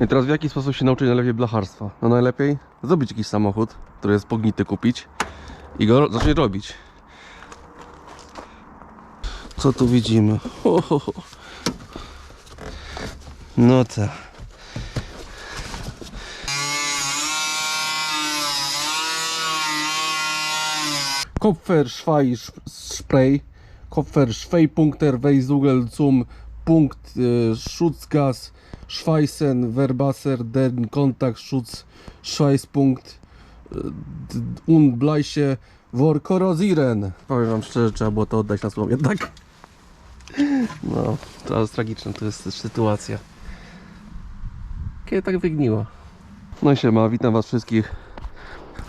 I teraz w jaki sposób się nauczyć najlepiej blacharstwa? No najlepiej zrobić jakiś samochód, który jest pognity, kupić i go zacząć robić. Co tu widzimy? Ho, ho, ho. No tak. Kopfer Spray, Kopfer Schweipunkter Weisugel zum Punkt äh, Schutzgas Schweißen Verbasser den Kontaktschutz Schweißpunkt äh, d- und Bleiche vor korrosieren. Powiem wam szczerze, trzeba było to oddać na słowo jednak. No, to jest tragiczna to jest sytuacja. Kiedy tak wygniło. No i siema, witam was wszystkich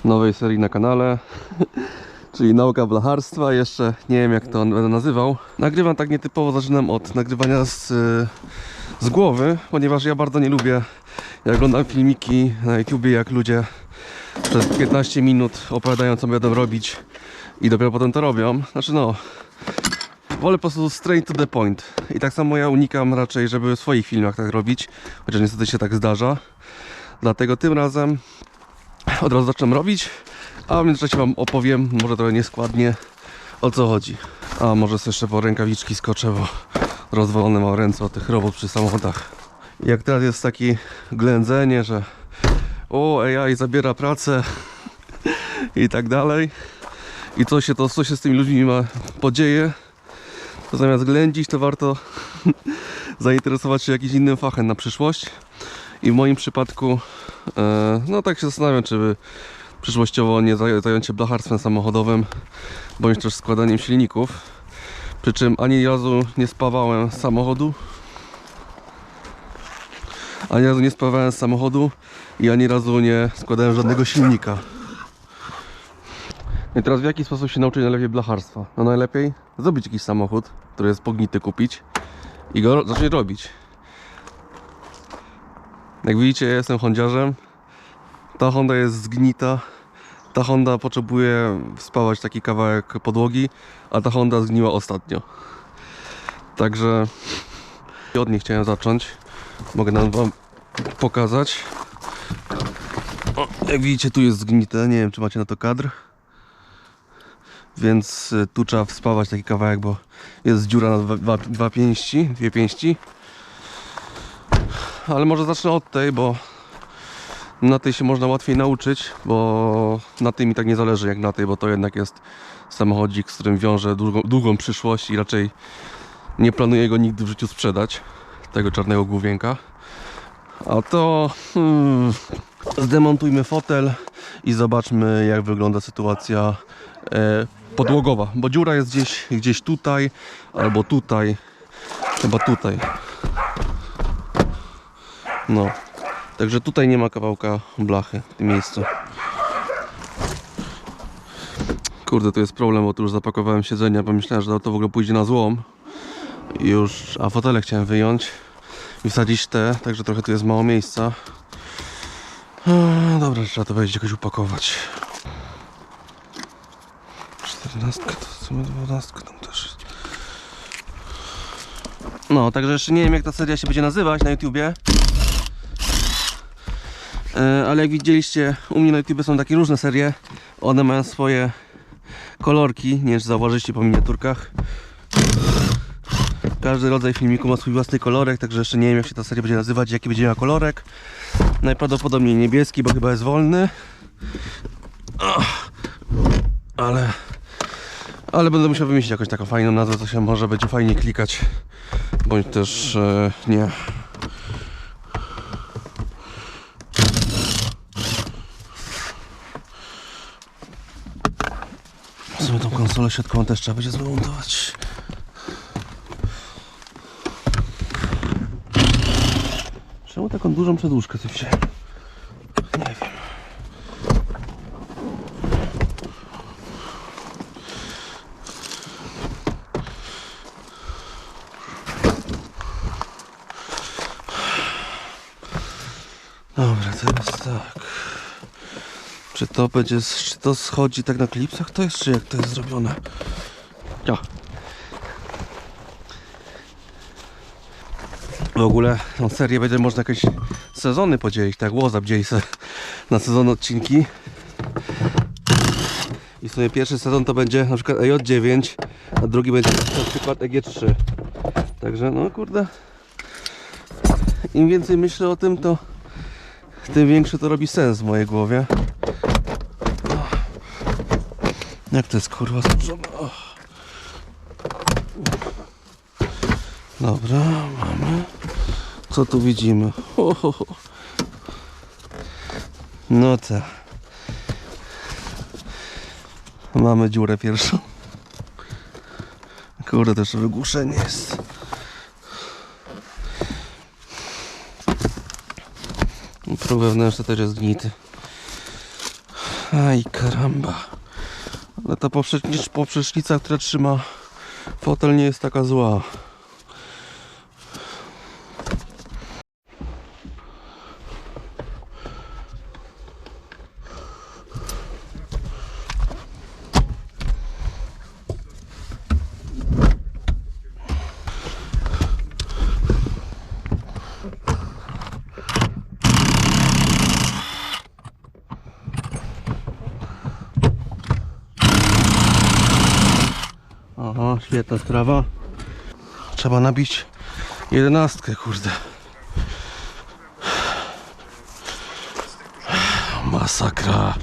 w nowej serii na kanale czyli nauka blacharstwa. Jeszcze nie wiem jak to będę nazywał. Nagrywam tak nietypowo, zaczynam od nagrywania z, y, z głowy, ponieważ ja bardzo nie lubię, jak oglądam filmiki na YouTubie, jak ludzie przez 15 minut opowiadają co będą robić i dopiero potem to robią. Znaczy no, wolę po prostu straight to the point. I tak samo ja unikam raczej, żeby w swoich filmach tak robić, chociaż niestety się tak zdarza. Dlatego tym razem od razu zaczynam robić, a w międzyczasie Wam opowiem, może trochę nieskładnie, o co chodzi. A może sobie jeszcze po rękawiczki skoczę, bo rozwalone mam ręce od tych robót przy samochodach. Jak teraz jest takie ględzenie, że o AI zabiera pracę i tak dalej i co się, to, co się z tymi ludźmi ma podzieje, to zamiast ględzić, to warto zainteresować się jakimś innym fachem na przyszłość. I w moim przypadku, e, no tak się zastanawiam, czy by przyszłościowo nie zaj- zająć się blacharstwem samochodowym, bądź też składaniem silników. Przy czym ani razu nie spawałem z samochodu. Ani razu nie spawałem z samochodu i ani razu nie składałem żadnego silnika. I teraz w jaki sposób się nauczyć najlepiej blacharstwa? No najlepiej zrobić jakiś samochód, który jest pognity, kupić i go zacząć robić. Jak widzicie, ja jestem hondziarzem. Ta Honda jest zgnita. Ta Honda potrzebuje spawać taki kawałek podłogi, a ta Honda zgniła ostatnio. Także od niej chciałem zacząć. Mogę nam wam pokazać. O, jak widzicie, tu jest zgnite. Nie wiem, czy macie na to kadr. Więc y, tu trzeba wspawać taki kawałek, bo jest dziura na dwa, dwa, dwa pięści, dwie pięści. Ale może zacznę od tej, bo na tej się można łatwiej nauczyć, bo na tej mi tak nie zależy jak na tej, bo to jednak jest samochodzik, z którym wiążę długą, długą przyszłość i raczej nie planuję go nigdy w życiu sprzedać, tego czarnego główienka. A to hmm, zdemontujmy fotel i zobaczmy jak wygląda sytuacja e, podłogowa, bo dziura jest gdzieś, gdzieś tutaj albo tutaj, chyba tutaj. No. Także tutaj nie ma kawałka blachy w tym miejscu. Kurde, to jest problem, bo tu już zapakowałem siedzenia, bo myślałem, że to w ogóle pójdzie na złom. Już, a fotele chciałem wyjąć i wsadzić te, także trochę tu jest mało miejsca. Eee, Dobra, trzeba to wejść jakoś upakować. 14 to w sumie 12 tam też jest. No, także jeszcze nie wiem jak ta seria się będzie nazywać na YouTubie. E, ale jak widzieliście, u mnie na YouTube są takie różne serie. One mają swoje kolorki. Nie wiem, czy zauważyliście po miniaturkach. Każdy rodzaj filmiku ma swój własny kolorek, także jeszcze nie wiem, jak się ta seria będzie nazywać, jaki będzie miała kolorek. Najprawdopodobniej niebieski, bo chyba jest wolny. Ale, ale będę musiał wymyślić jakąś taką fajną nazwę, co się może będzie fajnie klikać, bądź też e, nie. W sumie tą konsolę środkową też trzeba będzie zmontować. Czemu taką dużą przedłużkę ty wziąłem? Nie wiem. Dobra, teraz tak. Czy to będzie, czy to schodzi tak na klipsach? To jest, czy jak to jest zrobione? Ja. W ogóle tą serię będzie można jakieś sezony podzielić, tak Łozap dzieli se na sezon odcinki. I w sumie pierwszy sezon to będzie na przykład EJ9, a drugi będzie na przykład EG3. Także no kurde, im więcej myślę o tym, to tym większy to robi sens w mojej głowie. Jak to jest kurwa złożone? Dobra, mamy. Co tu widzimy? No tak. Mamy dziurę pierwszą. Kurde, też wygłuszenie jest. Próg wewnętrzny też jest gnity. Aj, karamba. Ale ta poprzecznica, która trzyma fotel nie jest taka zła. Świetna sprawa. Trzeba nabić jedenastkę, kurde. Masakra.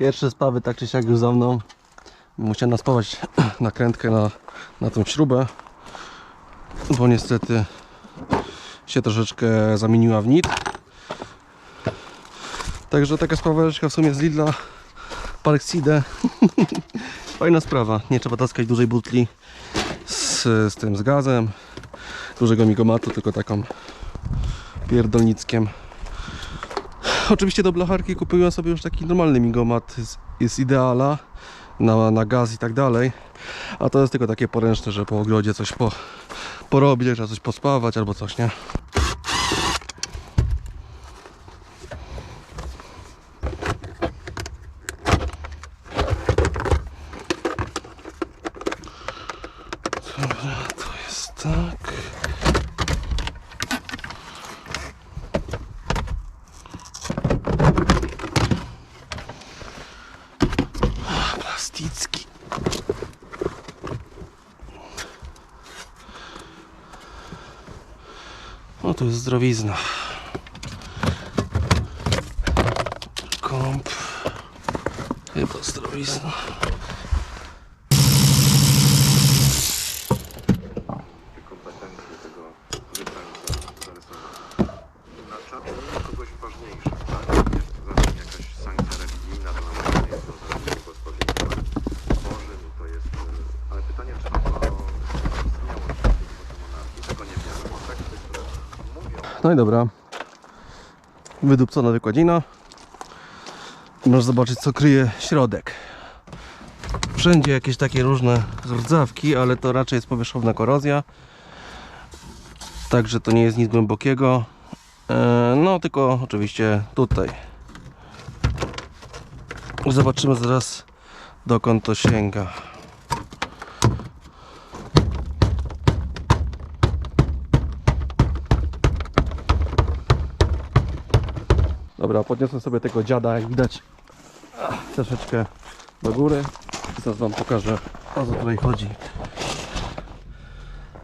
Pierwsze sprawy tak czy siak już za mną. Musiałem naspawać nakrętkę na, na tą śrubę, bo niestety się troszeczkę zamieniła w nit. Także taka spraweczka w sumie z Lidla Parkside. Fajna sprawa. Nie trzeba taskać dużej butli z, z tym z gazem, dużego migomatu, tylko taką pierdolnickiem. Oczywiście do blacharki kupiłem sobie już taki normalny migomat z, z ideala na, na gaz i tak dalej. A to jest tylko takie poręczne, że po ogrodzie coś po, porobić, trzeba coś pospawać albo coś, nie? Dobra, to jest tak. Plasticki. O, tu jest zdrowizna. Kąp. Chyba zdrowizna. kompetencje tego wybrania zarysowania. Na czat nie kogoś ważniejszych, tak? Jest zatem jakaś sankcja religijna, to nam nie jest to zaraz gospodarstwa Bożym i to jest... e, Ale pytanie, czy to istniało w czasie monarchii? Tego nie wiemy, bo teksty, które mówią No i dobra. Wydupcona wykładzina. Możesz zobaczyć co kryje środek. Wszędzie jakieś takie różne rdzawki, ale to raczej jest powierzchowna korozja. Także to nie jest nic głębokiego. E, No tylko oczywiście tutaj. Zobaczymy zaraz dokąd to sięga. Dobra, podniosłem sobie tego dziada, jak widać, troszeczkę do góry. Zaraz Wam pokażę, o co tutaj chodzi.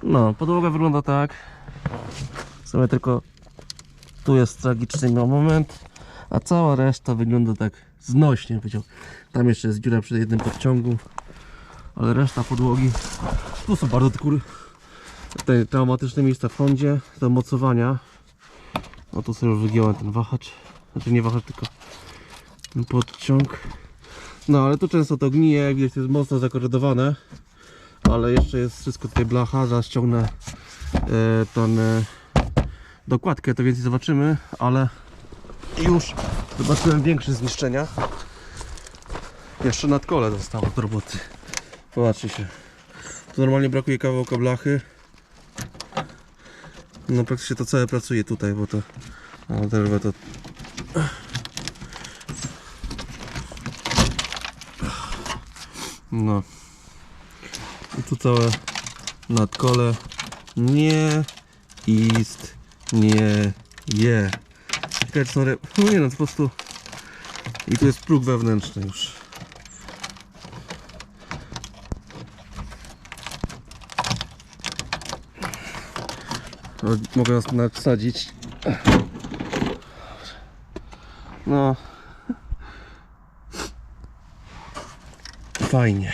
No, podłoga wygląda tak. W sumie tylko tu jest tragiczny moment, a cała reszta wygląda tak znośnie. Powiedział. Tam jeszcze jest dziura przy jednym podciągu, ale reszta podłogi. Tu są bardzo te kury. Te traumatyczne miejsca w Hondzie do mocowania. O tu sobie już wygiąłem ten wahacz. Znaczy nie wahacz, tylko podciąg. No ale tu często to gnije, jak widać jest mocno zakorydowane. Ale jeszcze jest wszystko tutaj blacha, zaraz ściągnę e, tą e, dokładkę, to więcej zobaczymy, ale już zobaczyłem większe zniszczenia. Jeszcze nad kole zostało do roboty. Zobaczcie się. Tu normalnie brakuje kawałka blachy. No praktycznie to całe pracuje tutaj, bo to... Ale to... No. I tu całe nadkole nie ist nie je. Są re... No nie no, po prostu... I tu jest próg wewnętrzny już. Mogę nas wsadzić. No. Fajnie.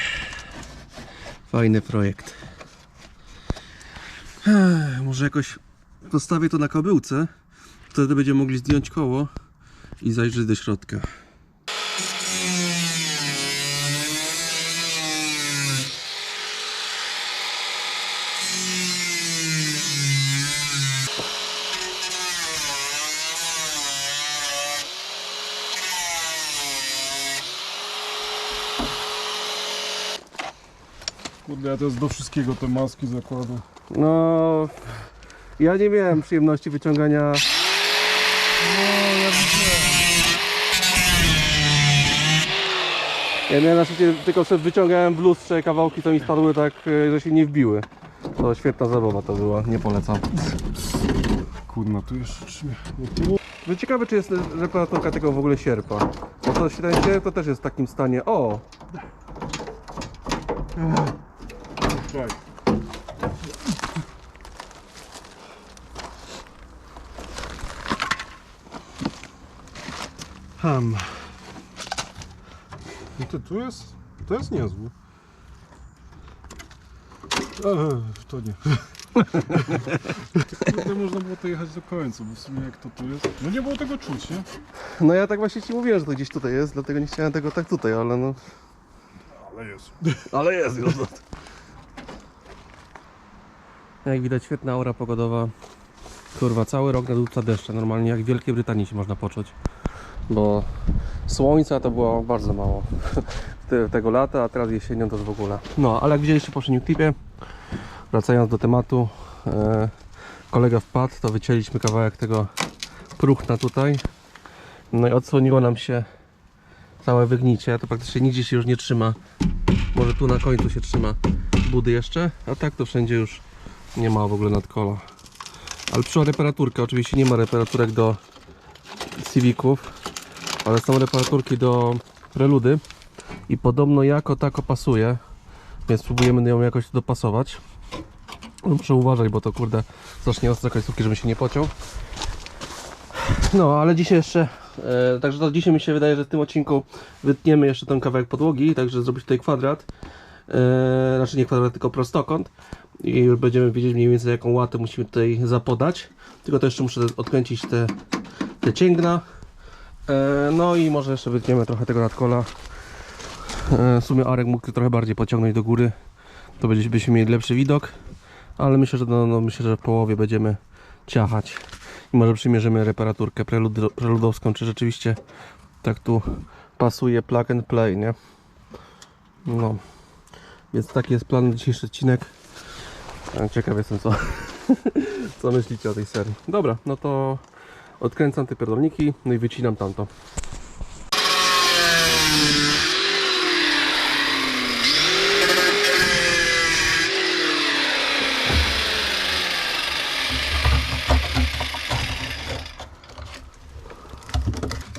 Fajny projekt. Może jakoś postawię to na kabyłce. Wtedy będziemy mogli zdjąć koło i zajrzeć do środka. Ja teraz do wszystkiego te maski zakładam. No, ja nie miałem przyjemności wyciągania. No, ja miałem na szczęście tylko sobie wyciągałem w lustrze kawałki, co mi spadły tak, e, że się nie wbiły. To świetna zabawa to była, nie polecam. Kurna, tu jeszcze trzymie. No. No ciekawe czy jest reparatorka tego w ogóle sierpa. Bo to się ten sierp to też jest w takim stanie. O! Czekaj. Ham. No to tu jest? To jest niezły. Eee, to nie. Kurde, można było to jechać do końca, bo w sumie jak to tu jest... No nie było tego czuć, nie? No ja tak właśnie ci mówiłem, że to gdzieś tutaj jest, dlatego nie chciałem tego tak tutaj, ale no. Ale jest. Ale jest już. Jak widać świetna aura pogodowa. Kurwa, cały rok nadupca deszcze. Normalnie jak w Wielkiej Brytanii się można poczuć. Bo słońca to było bardzo mało te- tego lata, a teraz jesienią to w ogóle. No, ale jak widzieliście w poprzednim klipie, wracając do tematu, e, kolega wpadł, to wycięliśmy kawałek tego próchna tutaj. No i odsłoniło nam się całe wygnicie, to praktycznie nigdzie się już nie trzyma może tu na końcu się trzyma budy jeszcze, a tak to wszędzie już nie ma w ogóle nadkola. Ale przyszła reparaturka, oczywiście nie ma reparaturek do Civiców, ale są reparaturki do Preludy i podobno jako tako pasuje, więc spróbujemy ją jakoś dopasować. No, Muszę uważać, bo to kurde strasznie ostre końcówki, żeby się nie pociął. No, ale dzisiaj jeszcze, e, także to dzisiaj mi się wydaje, że w tym odcinku wytniemy jeszcze ten kawałek podłogi, także zrobić tutaj kwadrat. E, znaczy nie kwadrat, tylko prostokąt. I już będziemy wiedzieć mniej więcej jaką łatę musimy tutaj zapodać. Tylko to jeszcze muszę odkręcić te, te cięgna. E, no i może jeszcze wytniemy trochę tego nadkola. E, w sumie Arek mógł trochę bardziej pociągnąć do góry. To będzie- byśmy mieli lepszy widok. Ale myślę, że no, no, myślę, że w połowie będziemy ciachać. I może przymierzymy reparaturkę prelud- preludowską, czy rzeczywiście tak tu pasuje plug and play, nie? No. Więc taki jest plan na dzisiejszy odcinek. E, Ciekaw jestem co, co myślicie o tej serii. Dobra, no to odkręcam te pierdolniki, no i wycinam tamto.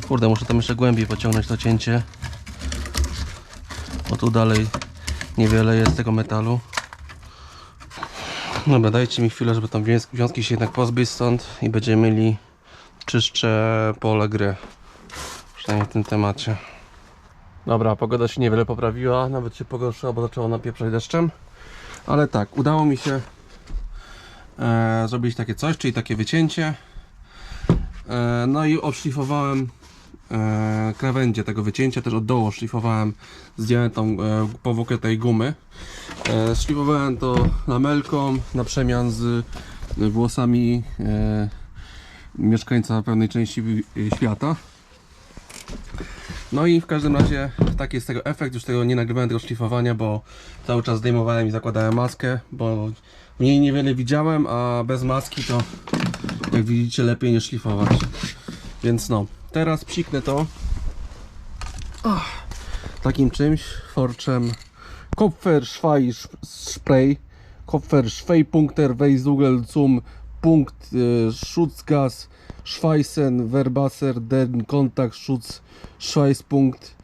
Kurde, muszę tam jeszcze głębiej pociągnąć to cięcie. Bo tu dalej niewiele jest tego metalu. Dobra, dajcie mi chwilę, żeby tam wiązki, się jednak pozbyć stąd i będziemy mieli czyszcze pole gry. Przynajmniej w tym temacie. Dobra, pogoda się niewiele poprawiła, nawet się pogorszyła, bo zaczęło napieprzać deszczem. Ale tak, udało mi się e, zrobić takie coś, czyli takie wycięcie. E, no i odszlifowałem e, krawędzie tego wycięcia, też od dołu szlifowałem, zdjąłem tą e, powłokę tej gumy. E, szlifowałem to lamelką na przemian z włosami e, mieszkańca pewnej części świata. No i w każdym razie taki jest tego efekt, już tego nie nagrywałem tego szlifowania, bo cały czas zdejmowałem i zakładałem maskę, bo w niej niewiele widziałem, a bez maski to jak widzicie lepiej nie szlifować. Więc no, teraz psiknę to. Ach, takim czymś, forczem. Kopfer Schweich Spray Kopfer Schweipunkter Weisugel zum Punkt e, Schutzgas Schweißen Verbasser den Kontaktschutz Schweißpunkt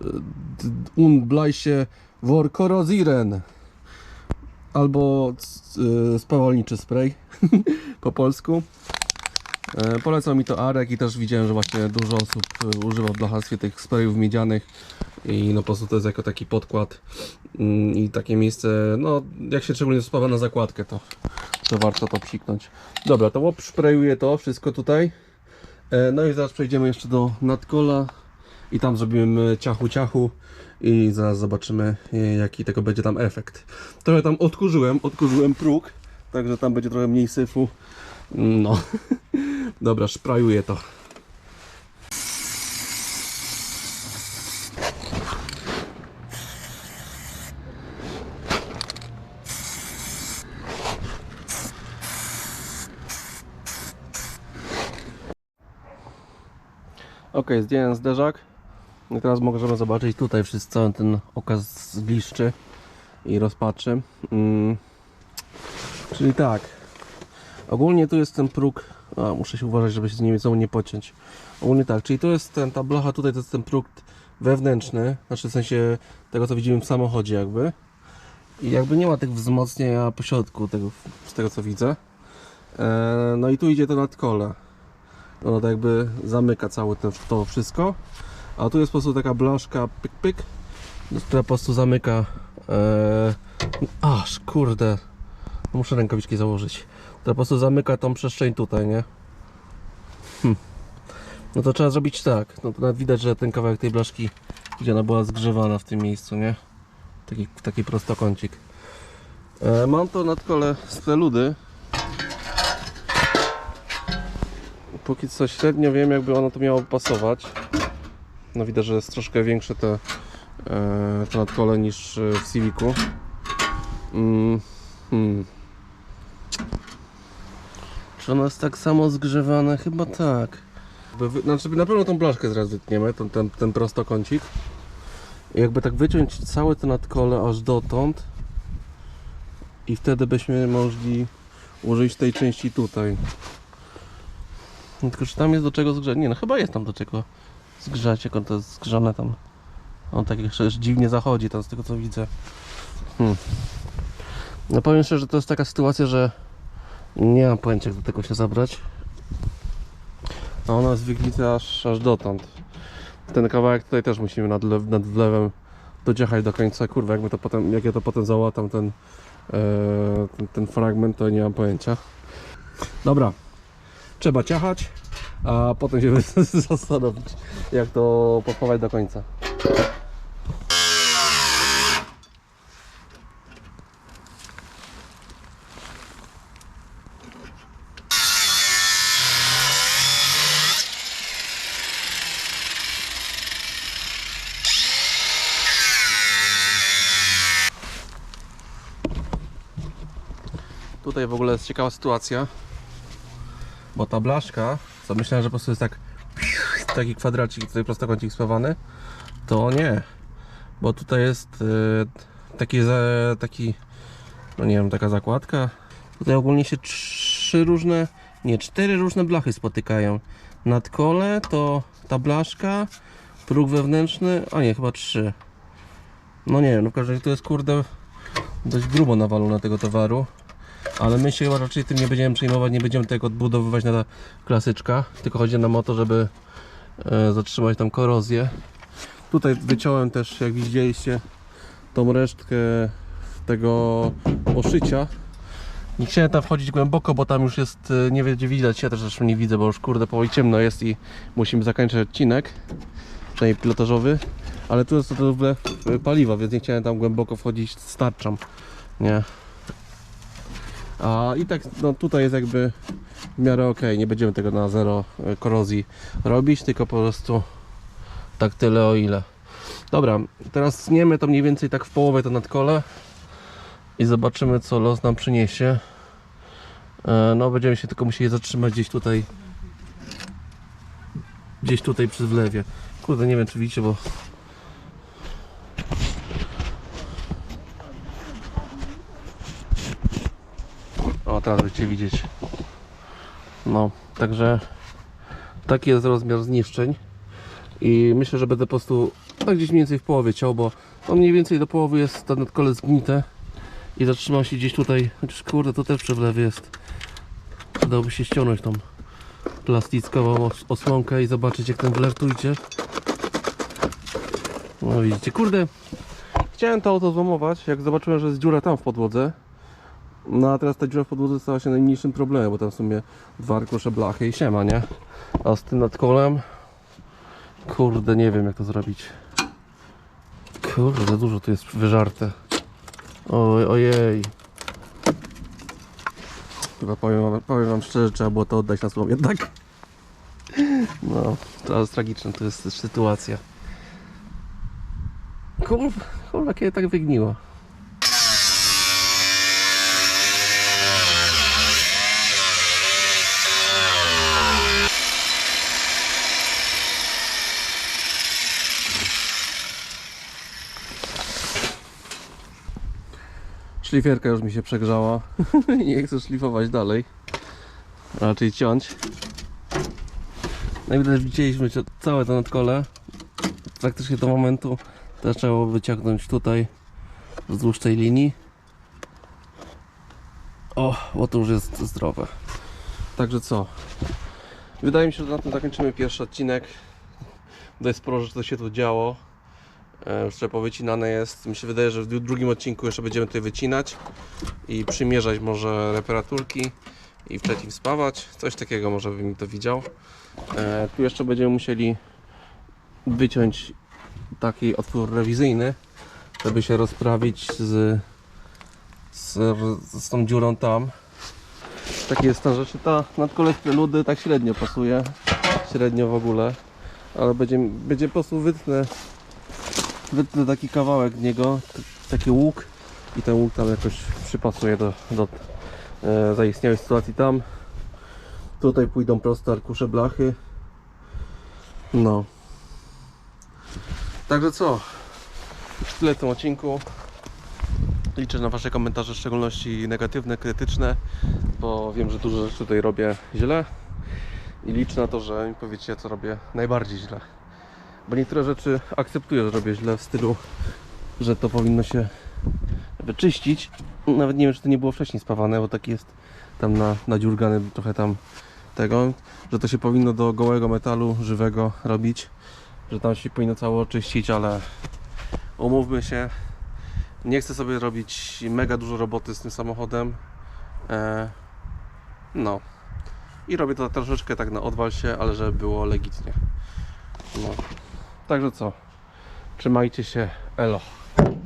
d- und Bleiche vor korrosieren albo e, spawolniczy spray. Po polsku. E, Polecał mi to Arek i też widziałem, że właśnie dużo osób e, używa w blacharstwie tych sprayów miedzianych i no po prostu to jest jako taki podkład mm, i takie miejsce, no jak się szczególnie spawa na zakładkę to, to warto to psiknąć. Dobra, to sprayuję to wszystko tutaj. E, No i zaraz przejdziemy jeszcze do nadkola i tam zrobimy ciachu ciachu i zaraz zobaczymy jaki tego będzie tam efekt. Trochę tam odkurzyłem, odkurzyłem próg, także tam będzie trochę mniej syfu. No. Dobra, szprajuję to. Ok, zdjąłem zderzak. I teraz możemy zobaczyć tutaj wszystko, cały ten okaz z bliszczy i rozpaczy. Mm. Czyli tak, Ogólnie tu jest ten próg. A, muszę się uważać, żeby się z znowu nie pociąć. Ogólnie tak, czyli tu jest ten, ta blacha, tutaj to jest ten próg wewnętrzny, znaczy w sensie tego co widzimy w samochodzie jakby. I jakby nie ma tych wzmocnienia po środku tego, z tego co widzę. E, no i tu idzie to nadkole. Ono tak jakby zamyka całe ten, to wszystko. A tu jest po prostu taka blaszka pyk pyk, która po prostu zamyka. E, aż kurde. Muszę rękawiczki założyć. To po prostu zamyka tą przestrzeń tutaj, nie? Hm. No to trzeba zrobić tak. No to nawet widać, że ten kawałek tej blaszki, gdzie ona była zgrzewana w tym miejscu, nie? Taki, taki prostokącik. E, mam to na kole z preludy. Póki co średnio wiem, jakby ono to miało pasować. No widać, że jest troszkę większe te, e, to nadkole niż e, w Civicu. Mm, hmm. Czy ono jest tak samo zgrzewane? Chyba tak. Wy- Znaczy na pewno tą blaszkę zaraz wytniemy, ten, ten, ten prostokącik. I jakby tak wyciąć całe to nadkole aż dotąd. I wtedy byśmy mogli użyć tej części tutaj. No Tylko czy tam jest do czego zgrzać? Nie no chyba jest tam do czego zgrzać, jak on to jest zgrzane tam. On tak jeszcze dziwnie zachodzi tam z tego co widzę. Hmm. No powiem szczerze, że to jest taka sytuacja, że nie mam pojęcia jak do tego się zabrać. A ona jest wygnita aż, aż dotąd. Ten kawałek tutaj też musimy nad, lew, nad wlewem dociechać do końca. Kurwa, jak, my to potem, jak ja to potem załatam ten, e, ten, ten fragment, to nie mam pojęcia. Dobra, trzeba ciachać, a potem się zastanowić, jak to podpować do końca. W ogóle jest ciekawa sytuacja, bo ta blaszka, co myślałem, że po prostu jest tak taki kwadracik, tutaj prostokącik spawany, to nie, bo tutaj jest e, taki, taki, no nie wiem, taka zakładka. Tutaj ogólnie się trzy różne, nie, cztery różne blachy spotykają. Nadkole to ta blaszka, próg wewnętrzny, a nie, chyba trzy. No nie wiem, no w każdym razie to jest kurde dość grubo nawalone tego towaru. Ale my się chyba raczej tym nie będziemy przejmować, nie będziemy tego odbudowywać na klasyczka, tylko chodzi nam o to, żeby e, zatrzymać tam korozję. Tutaj wyciąłem też, jak widzieliście, tą resztkę tego oszycia. Nie chciałem tam wchodzić głęboko, bo tam już jest, e, nie gdzie widać, ja też zresztą nie widzę, bo już kurde powoli ciemno jest i musimy zakończyć odcinek, przynajmniej pilotażowy. Ale tu jest to paliwa, więc nie chciałem tam głęboko wchodzić z tarczą. Nie. A i tak no, tutaj jest jakby w miarę ok, nie będziemy tego na zero e, korozji robić, tylko po prostu tak tyle o ile. Dobra, teraz zniemy to mniej więcej tak w połowę to nadkole i zobaczymy co los nam przyniesie. E, No będziemy się tylko musieli zatrzymać gdzieś tutaj gdzieś tutaj przy wlewie. Kurde, nie wiem czy widzicie, bo teraz widzieć. No, także taki jest rozmiar zniszczeń. I myślę, że będę po prostu tak gdzieś mniej więcej w połowie ciął, bo to mniej więcej do połowy jest to nadkole zgnite i zatrzymał się gdzieś tutaj. Chociaż kurde, to też przy jest. Przydałoby się ściągnąć tą plastikową os- osłonkę i zobaczyć jak ten wlew tu idzie. No widzicie, kurde, chciałem to auto złomować, jak zobaczyłem, że jest dziura tam w podłodze. No a teraz ta dziura w podłodze stała się najmniejszym problemem, bo tam w sumie dwa arkusze blachy i siema, nie? A z tym nadkolem, kurde, nie wiem jak to zrobić. Kurde, za dużo tu jest wyżarte. Oj, ojej. Chyba powiem, wam- powiem wam szczerze, trzeba było to oddać na słom jednak. No, to jest tragiczna to jest sytuacja. Kurwa, kurwa, kiedy tak wygniło. Szlifierka już mi się przegrzała. Nie chcę szlifować dalej. Raczej ciąć. No i widzieliśmy całe to nadkole. Praktycznie do momentu też trzeba było wyciągnąć tutaj wzdłuż tej linii. O, bo to już jest zdrowe. Także co? Wydaje mi się, że na tym zakończymy pierwszy odcinek. Dość sporo rzeczy się tu działo. E, trochę powycinane jest. Mi się wydaje, że w dru- drugim odcinku jeszcze będziemy tutaj wycinać i przymierzać może reparaturki i w trzecim spawać. Coś takiego może bym to widział. E, tu jeszcze będziemy musieli wyciąć taki otwór rewizyjny, żeby się rozprawić z, z, z tą dziurą tam. Taki jest stan rzeczy. Ta nadkole z preludy tak średnio pasuje. Średnio w ogóle. Ale będzie, będzie po prostu wytnę wytnę taki kawałek niego, taki łuk i ten łuk tam jakoś przypasuje do, do e, zaistniałej sytuacji tam. Tutaj pójdą proste arkusze blachy. No. Także co? Już tyle w tym odcinku. Liczę na Wasze komentarze, w szczególności negatywne, krytyczne, bo wiem, że dużo rzeczy tutaj robię źle i liczę na to, że mi powiecie, co robię najbardziej źle. Bo niektóre rzeczy akceptuję, że robię źle w stylu, że to powinno się wyczyścić. Nawet nie wiem, czy to nie było wcześniej spawane, bo taki jest tam na, nadziurgany trochę tam tego, że to się powinno do gołego metalu żywego robić, że tam się powinno cało oczyścić, ale umówmy się, nie chcę sobie robić mega dużo roboty z tym samochodem. E, no. I robię to troszeczkę tak na odwal się, ale żeby było legitnie. No. Także co? Trzymajcie się. Elo.